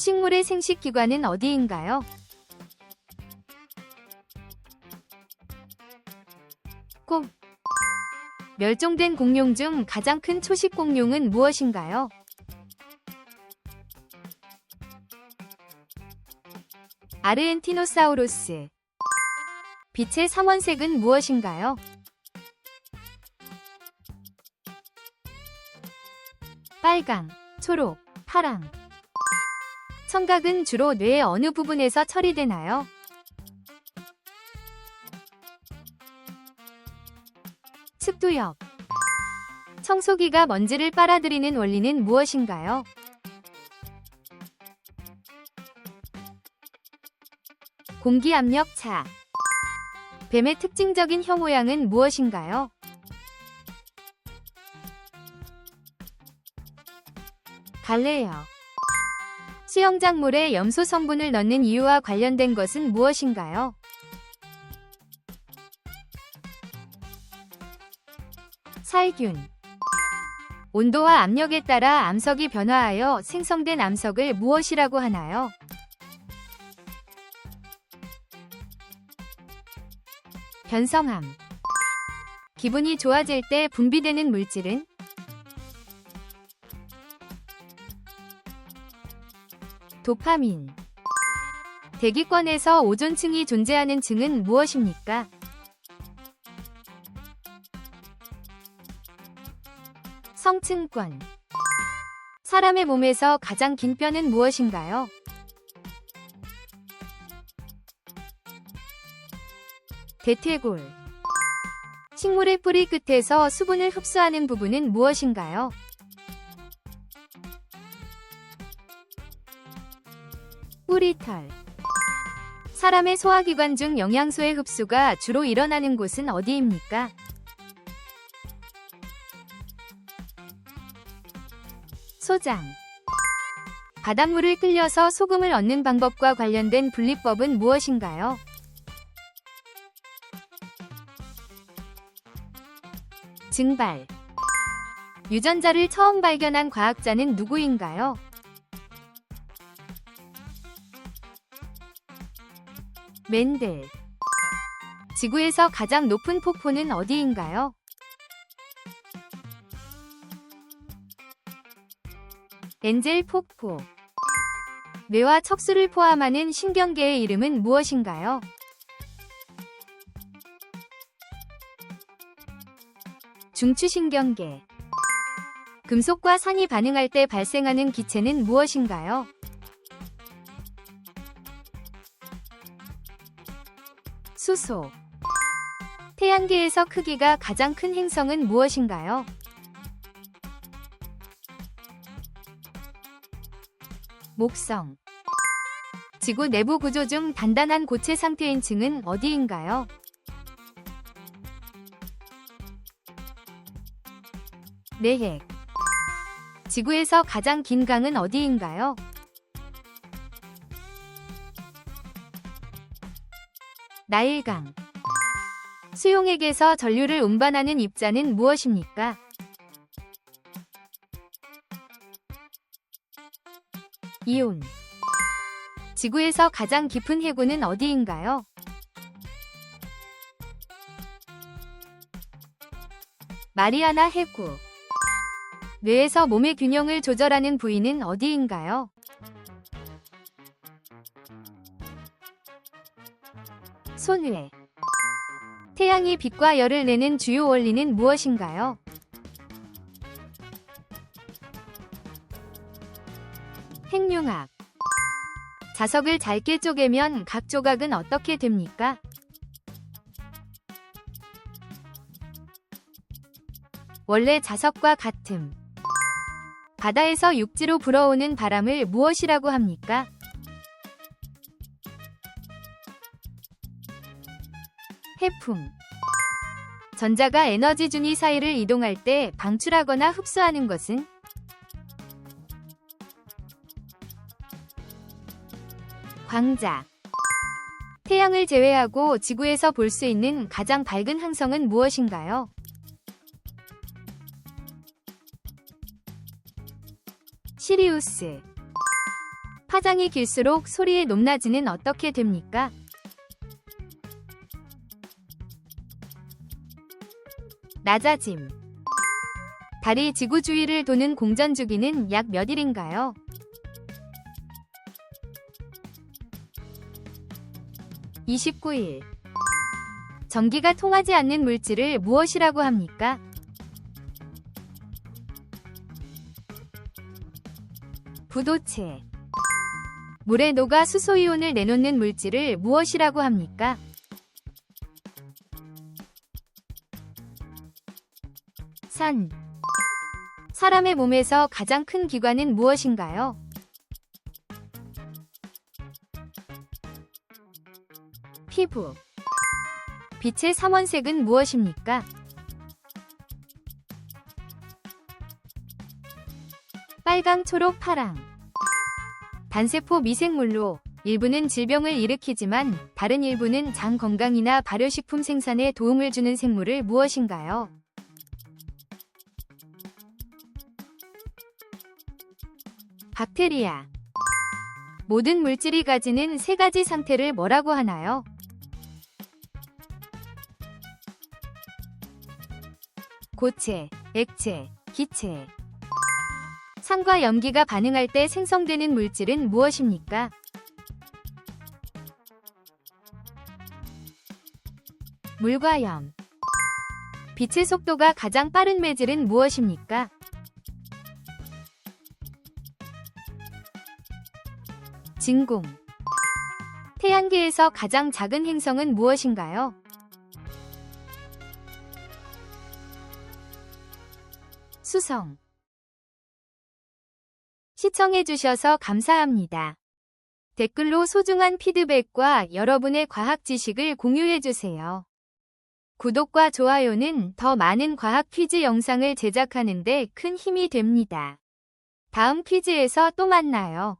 초식물의 생식기관은 어디인가요? 꼭 멸종된 공룡 중 가장 큰 초식 공룡은 무엇인가요? 아르헨티노사우루스 빛의 삼원색은 무엇인가요? 빨강, 초록, 파랑 청각은 주로 뇌의 어느 부분에서 처리되나요? 습두엽 청소기가 먼지를 빨아들이는 원리는 무엇인가요? 공기 압력 차 뱀의 특징적인 혀 모양은 무엇인가요? 갈래요. 수영장물에 염소 성분을 넣는 이유와 관련된 것은 무엇인가요? 살균. 온도와 압력에 따라 암석이 변화하여 생성된 암석을 무엇이라고 하나요? 변성함. 기분이 좋아질 때 분비되는 물질은? 도파민. 대기권에서 오존층이 존재하는 층은 무엇입니까? 성층권. 사람의 몸에서 가장 긴 뼈는 무엇인가요? 대퇴골. 식물의 뿌리 끝에서 수분을 흡수하는 부분은 무엇인가요? 뿌리털. 사람의 소화기관 중 영양소의 흡수가 주로 일어나는 곳은 어디입니까? 소장. 바닷물을 끓여서 소금을 얻는 방법과 관련된 분리법은 무엇인가요? 증발. 유전자를 처음 발견한 과학자는 누구인가요? 맨델. 지구에서 가장 높은 폭포는 어디인가요? 엔젤 폭포. 뇌와 척수를 포함하는 신경계의 이름은 무엇인가요? 중추신경계. 금속과 산이 반응할 때 발생하는 기체는 무엇인가요? 수소. 태양계에서 크기가 가장 큰 행성은 무엇인가요? 목성. 지구 내부 구조 중 단단한 고체 상태인 층은 어디인가요? 내핵. 지구에서 가장 긴 강은 어디인가요? 나일강. 수용액에서 전류를 운반하는 입자는 무엇입니까? 이온. 지구에서 가장 깊은 해구는 어디인가요? 마리아나 해구. 뇌에서 몸의 균형을 조절하는 부위는 어디인가요? 손회. 태양이 빛과 열을 내는 주요 원리는 무엇인가요? 핵융합. 자석을 잘게 쪼개면 각 조각은 어떻게 됩니까? 원래 자석과 같음. 바다에서 육지로 불어오는 바람을 무엇이라고 합니까? 해풍. 전자가 에너지 준위 사이를 이동할 때 방출하거나 흡수하는 것은? 광자. 태양을 제외하고 지구에서 볼 수 있는 가장 밝은 항성은 무엇인가요? 시리우스. 화장이 길수록 소리의 높낮이는 어떻게 됩니까? 낮아짐. 달이 지구 주위를 도는 공전 주기는 약 몇 일인가요? (29일) 전기가 통하지 않는 물질을 무엇이라고 합니까? 부도체 물에 녹아 수소이온을 내놓는 물질을 무엇이라고 합니까? 산 사람의 몸에서 가장 큰 기관은 무엇인가요? 피부 빛의 삼원색은 무엇입니까? 빨강, 초록, 파랑 단세포 미생물로 일부는 질병을 일으키지만 다른 일부는 장 건강이나 발효식품 생산에 도움을 주는 생물을 무엇인가요? 박테리아 모든 물질이 가지는 세 가지 상태를 뭐라고 하나요? 고체, 액체, 기체 산과 염기가 반응할 때 생성되는 물질은 무엇입니까? 물과 염 빛의 속도가 가장 빠른 매질은 무엇입니까? 진공 태양계에서 가장 작은 행성은 무엇인가요? 수성 시청해주셔서 감사합니다. 댓글로 소중한 피드백과 여러분의 과학 지식을 공유해주세요. 구독과 좋아요는 더 많은 과학 퀴즈 영상을 제작하는 데 큰 힘이 됩니다. 다음 퀴즈에서 또 만나요.